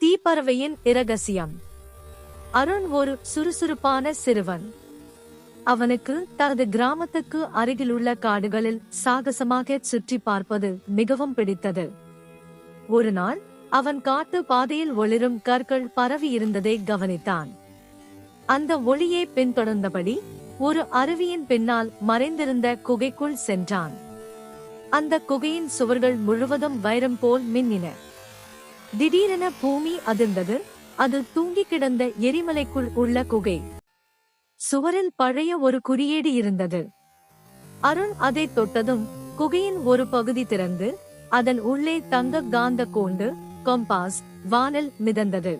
தீப்பறவையின் இரகசியம். அருண் ஒரு சுறுசுறுப்பான சிறுவன். அவனுக்கு தனது கிராமத்துக்கு அருகிலுள்ள காடுகளில் சாகசமாக சுற்றி பார்ப்பது மிகவும் பிடித்தது. ஒரு நாள் அவன் காட்டு பாதையில் ஒளிரும் கற்கள் பரவி இருந்ததை கவனித்தான். அந்த ஒளியை பின்தொடர்ந்தபடி ஒரு அருவியின் பின்னால் மறைந்திருந்த குகைக்குள் சென்றான். அந்த குகையின் சுவர்கள் முழுவதும் வைரம் போல் மின்னின. திடீரென பூமி அதிர்ந்தது. அது தூங்கி கிடந்த எரிமலைக்குள் உள்ள குகை. சுவரில் பழைய ஒரு குறியீடு இருந்தது. அருண் அதை தொட்டதும் குகையின் ஒரு பகுதி திறந்து அதன் உள்ளே தங்க காந்த கோண்டு கொம்பாஸ் வானில் மிதந்தது.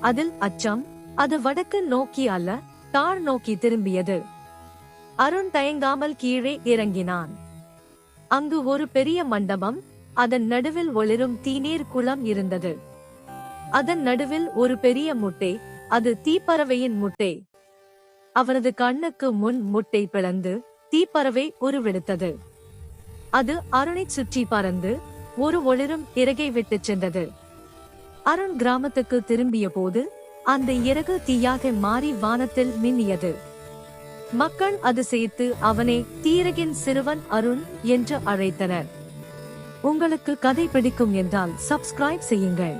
அதில் அச்சம் அது வடக்கு நோக்கி அல்ல தாழ் நோக்கி திரும்பியது. அருண் தயங்காமல் கீழே இறங்கினான். அங்கு ஒரு பெரிய மண்டபம் அதன் நடுவில் ஒளிரும் தீநீர் குளம் இருந்தது. அதன் நடுவில் ஒரு பெரிய முட்டை அது தீப்பறவையின் முட்டை. அவரது கண்ணுக்கு முன் முட்டை பிளந்து தீப்பறவை உருவெடுத்தது. அது அருணைச் சுற்றி பறந்து ஒரு ஒளிரும் இறகை விட்டுச் சென்றது. அருண் கிராமத்துக்கு திரும்பிய போது அந்த இறகு தீயாக மாறி வானத்தில் மின்னியது. மக்கள் அது சேர்த்து அவனை தீரகின் சிறுவன் அருண் என்று அழைத்தனர். உங்களுக்கு கதை பிடிக்கும் என்றால் சப்ஸ்கிரைப் செய்யுங்கள்.